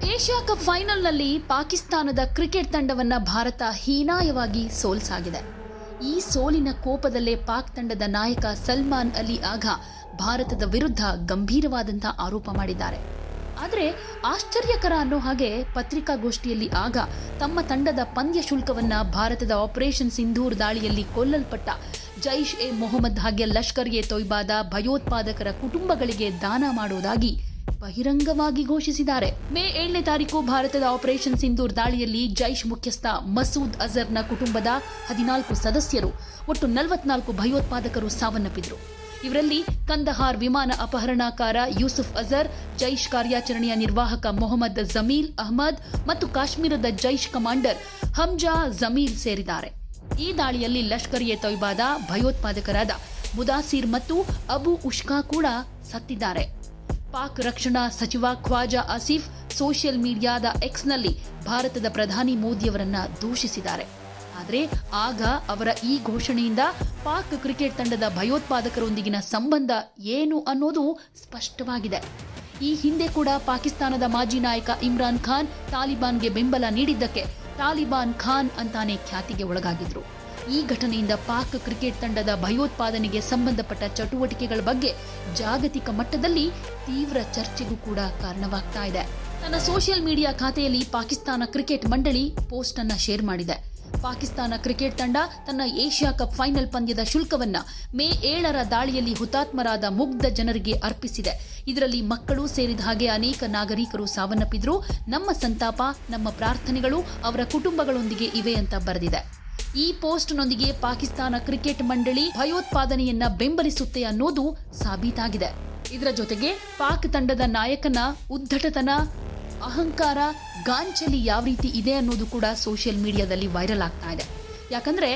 Asia cup ಫೈನಲ್ನಲ್ಲಿ ಪಾಕಿಸ್ತಾನದ cricket ತಂಡವನ್ನು ಭಾರತ ಹೀನಾಯವಾಗಿ ಸೋಲ್ಸಾಗಿದೆ. ಈ ಸೋಲಿನ ಕೋಪದಲ್ಲೇ ಪಾಕ್ ತಂಡದ ನಾಯಕ ಸಲ್ಮಾನ್ ಅಲಿ ಆಘಾ ಭಾರತದ ವಿರುದ್ಧ ಗಂಭೀರವಾದಂಥ ಆರೋಪ ಮಾಡಿದ್ದಾರೆ. ಆದರೆ ಆಶ್ಚರ್ಯಕರ ಅನ್ನೋ ಹಾಗೆ ಪತ್ರಿಕಾಗೋಷ್ಠಿಯಲ್ಲಿ ಆಗ ತಮ್ಮ ತಂಡದ ಪಂದ್ಯ ಶುಲ್ಕವನ್ನು ಭಾರತದ ಆಪರೇಷನ್ ಸಿಂಧೂರ್ ದಾಳಿಯಲ್ಲಿ ಕೊಲ್ಲಲ್ಪಟ್ಟ ಜೈಷ್ ಎ ಮೊಹಮ್ಮದ್ ಹಾಗೆ ಲಷ್ಕರ್ ಎ ತೊಯ್ಬಾದ ಭಯೋತ್ಪಾದಕರ ಕುಟುಂಬಗಳಿಗೆ ದಾನ ಮಾಡುವುದಾಗಿ ಬಹಿರಂಗವಾಗಿ ಘೋಷಿಸಿದ್ದಾರೆ. ಮೇ ಏಳನೇ ತಾರೀಕು ಭಾರತದ ಆಪರೇಷನ್ ಸಿಂಧೂರ್ ದಾಳಿಯಲ್ಲಿ ಜೈಷ್ ಮುಖ್ಯಸ್ಥ ಮಸೂದ್ ಅಜರ್ನ ಕುಟುಂಬದ ಹದಿನಾಲ್ಕು ಸದಸ್ಯರು, ಒಟ್ಟು ನಲವತ್ನಾಲ್ಕು ಭಯೋತ್ಪಾದಕರು ಸಾವನ್ನಪ್ಪಿದ್ರು. ಇವರಲ್ಲಿ ಕಂದಹಾರ್ ವಿಮಾನ ಅಪಹರಣಕಾರ ಯೂಸುಫ್ ಅಜರ್, ಜೈಷ್ ಕಾರ್ಯಾಚರಣೆಯ ನಿರ್ವಾಹಕ ಮೊಹಮ್ಮದ್ ಜಮೀಲ್ ಅಹಮದ್ ಮತ್ತು ಕಾಶ್ಮೀರದ ಜೈಷ್ ಕಮಾಂಡರ್ ಹಮ್ಜಾ ಜಮೀಲ್ ಸೇರಿದ್ದಾರೆ. ಈ ದಾಳಿಯಲ್ಲಿ ಲಷ್ಕರ್ ಎ ತೊಯ್ಬಾದ ಭಯೋತ್ಪಾದಕರಾದ ಮುದಾಸಿರ್ ಮತ್ತು ಅಬು ಉಷ್ಕಾ ಕೂಡ ಸತ್ತಿದ್ದಾರೆ. ಪಾಕ್ ರಕ್ಷಣಾ ಸಚಿವ ಖ್ವಾಜಾ ಆಸೀಫ್ ಸೋಷಿಯಲ್ ಮೀಡಿಯಾದ ಎಕ್ಸ್ನಲ್ಲಿ ಭಾರತದ ಪ್ರಧಾನಿ ಮೋದಿಯವರನ್ನ ದೂಷಿಸಿದ್ದಾರೆ. ಆದರೆ ಆಗ ಅವರ ಈ ಘೋಷಣೆಯಿಂದ ಪಾಕ್ ಕ್ರಿಕೆಟ್ ತಂಡದ ಭಯೋತ್ಪಾದಕರೊಂದಿಗಿನ ಸಂಬಂಧ ಏನು ಅನ್ನೋದು ಸ್ಪಷ್ಟವಾಗಿದೆ. ಈ ಹಿಂದೆ ಕೂಡ ಪಾಕಿಸ್ತಾನದ ಮಾಜಿ ನಾಯಕ ಇಮ್ರಾನ್ ಖಾನ್ ತಾಲಿಬಾನ್ಗೆ ಬೆಂಬಲ ನೀಡಿದ್ದಕ್ಕೆ ತಾಲಿಬಾನ್ ಖಾನ್ ಅಂತಾನೆ ಖ್ಯಾತಿಗೆ ಒಳಗಾಗಿದ್ರು. ಈ ಘಟನೆಯಿಂದ ಪಾಕ್ ಕ್ರಿಕೆಟ್ ತಂಡದ ಭಯೋತ್ಪಾದನೆಗೆ ಸಂಬಂಧಪಟ್ಟ ಚಟುವಟಿಕೆಗಳ ಬಗ್ಗೆ ಜಾಗತಿಕ ಮಟ್ಟದಲ್ಲಿ ತೀವ್ರ ಚರ್ಚೆಗೂ ಕೂಡ ಕಾರಣವಾಗ್ತಾ ಇದೆ. ತನ್ನ ಸೋಷಿಯಲ್ ಮೀಡಿಯಾ ಖಾತೆಯಲ್ಲಿ ಪಾಕಿಸ್ತಾನ ಕ್ರಿಕೆಟ್ ಮಂಡಳಿ ಪೋಸ್ಟ್ ಅನ್ನ ಶೇರ್ ಮಾಡಿದೆ. ಪಾಕಿಸ್ತಾನ ಕ್ರಿಕೆಟ್ ತಂಡ ತನ್ನ ಏಷ್ಯಾ ಕಪ್ ಫೈನಲ್ ಪಂದ್ಯದ ಶುಲ್ಕವನ್ನ ಮೇ ಏಳರ ದಾಳಿಯಲ್ಲಿ ಹುತಾತ್ಮರಾದ ಮುಗ್ಧ ಜನರಿಗೆ ಅರ್ಪಿಸಿದೆ. ಇದರಲ್ಲಿ ಮಕ್ಕಳು ಸೇರಿದ ಹಾಗೆ ಅನೇಕ ನಾಗರಿಕರು ಸಾವನ್ನಪ್ಪಿದ್ರು. ನಮ್ಮ ಸಂತಾಪ, ನಮ್ಮ ಪ್ರಾರ್ಥನೆಗಳು ಅವರ ಕುಟುಂಬಗಳೊಂದಿಗೆ ಇವೆ ಅಂತ ಬರೆದಿದೆ. ಈ ಪೋಸ್ಟ್ನೊಂದಿಗೆ ಪಾಕಿಸ್ತಾನ ಕ್ರಿಕೆಟ್ ಮಂಡಳಿ ಭಯೋತ್ಪಾದನೆಯನ್ನ ಬೆಂಬಲಿಸುತ್ತೆ ಅನ್ನೋದು ಸಾಬೀತಾಗಿದೆ. ಇದರ ಜೊತೆಗೆ ಪಾಕ್ ತಂಡದ ನಾಯಕನ ಉದ್ದಟತನ ಅಹಂಕಾರ, ಗಾಂಚಲಿ ಯಾವ ರೀತಿ ಇದೆ ಅನ್ನೋದು ಕೂಡ ಸೋಷಿಯಲ್ ಮೀಡಿಯಾದಲ್ಲಿ ವೈರಲ್ ಆಗ್ತಾ ಇದೆ. ಯಾಕಂದ್ರೆ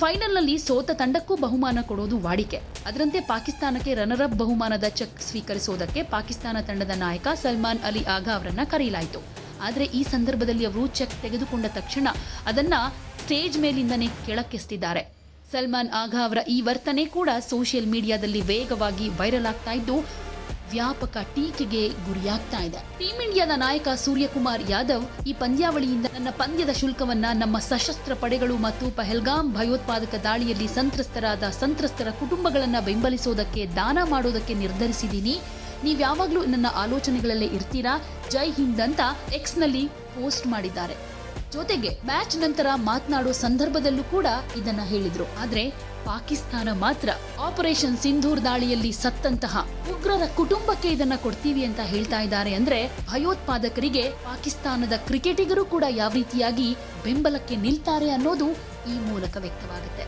ಫೈನಲ್ನಲ್ಲಿ ಸೋತ ತಂಡಕ್ಕೂ ಬಹುಮಾನ ಕೊಡೋದು ವಾಡಿಕೆ. ಅದರಂತೆ ಪಾಕಿಸ್ತಾನಕ್ಕೆ ರನ್ನರ್ ಅಪ್ ಬಹುಮಾನದ ಚೆಕ್ ಸ್ವೀಕರಿಸುವುದಕ್ಕೆ ಪಾಕಿಸ್ತಾನ ತಂಡದ ನಾಯಕ ಸಲ್ಮಾನ್ ಅಲಿ ಆಗಾ ಅವರನ್ನ ಕರೆಯಲಾಯಿತು. ಆದರೆ ಈ ಸಂದರ್ಭದಲ್ಲಿ ಅವರು ಚೆಕ್ ತೆಗೆದುಕೊಂಡ ತಕ್ಷಣ ಅದನ್ನ ಸ್ಟೇಜ್ ಮೇಲಿಂದನೇ ಕೆಳಕ್ಕೆಸ್ತಿದ್ದಾರೆ. ಸಲ್ಮಾನ್ ಆಘಾ ಅವರ ಈ ವರ್ತನೆ ಕೂಡ ಸೋಷಿಯಲ್ ಮೀಡಿಯಾದಲ್ಲಿ ವೇಗವಾಗಿ ವೈರಲ್ ಆಗ್ತಾ ಇದ್ದು ವ್ಯಾಪಕ ಟೀಕೆಗೆ ಗುರಿಯಾಗ್ತಾ ಇದೆ. ಟೀಂ ಇಂಡಿಯಾದ ನಾಯಕ ಸೂರ್ಯಕುಮಾರ್ ಯಾದವ್ ಈ ಪಂದ್ಯಾವಳಿಯಿಂದ ನನ್ನ ಪಂದ್ಯದ ಶುಲ್ಕವನ್ನ ನಮ್ಮ ಸಶಸ್ತ್ರ ಪಡೆಗಳು ಮತ್ತು ಪಹಲ್ಗಾಮ್ ಭಯೋತ್ಪಾದಕ ದಾಳಿಯಲ್ಲಿ ಸಂತ್ರಸ್ತರಾದ ಸಂತ್ರಸ್ತರ ಕುಟುಂಬಗಳನ್ನ ಬೆಂಬಲಿಸೋದಕ್ಕೆ ದಾನ ಮಾಡೋದಕ್ಕೆ ನಿರ್ಧರಿಸಿದ್ದೀನಿ. ನೀವ್ ಯಾವಾಗಲೂ ನನ್ನ ಆಲೋಚನೆಗಳಲ್ಲೇ ಇರ್ತೀರಾ? ಜೈ ಹಿಂದ್ ಅಂತ ಎಕ್ಸ್ನಲ್ಲಿ ಪೋಸ್ಟ್ ಮಾಡಿದ್ದಾರೆ. ಜೊತೆಗೆ ಮ್ಯಾಚ್ ನಂತರ ಮಾತನಾಡೋ ಸಂದರ್ಭದಲ್ಲೂ ಕೂಡ ಇದನ್ನ ಹೇಳಿದ್ರು. ಆದ್ರೆ ಪಾಕಿಸ್ತಾನ ಮಾತ್ರ ಆಪರೇಷನ್ ಸಿಂಧೂರ್ ದಾಳಿಯಲ್ಲಿ ಸತ್ತಂತಹ ಉಗ್ರರ ಕುಟುಂಬಕ್ಕೆ ಇದನ್ನ ಕೊಡ್ತೀವಿ ಅಂತ ಹೇಳ್ತಾ ಇದ್ದಾರೆ ಅಂದ್ರೆ ಭಯೋತ್ಪಾದಕರಿಗೆ ಪಾಕಿಸ್ತಾನದ ಕ್ರಿಕೆಟಿಗರು ಕೂಡ ಯಾವ ರೀತಿಯಾಗಿ ಬೆಂಬಲಕ್ಕೆ ನಿಲ್ತಾರೆ ಅನ್ನೋದು ಈ ಮೂಲಕ ವ್ಯಕ್ತವಾಗುತ್ತೆ.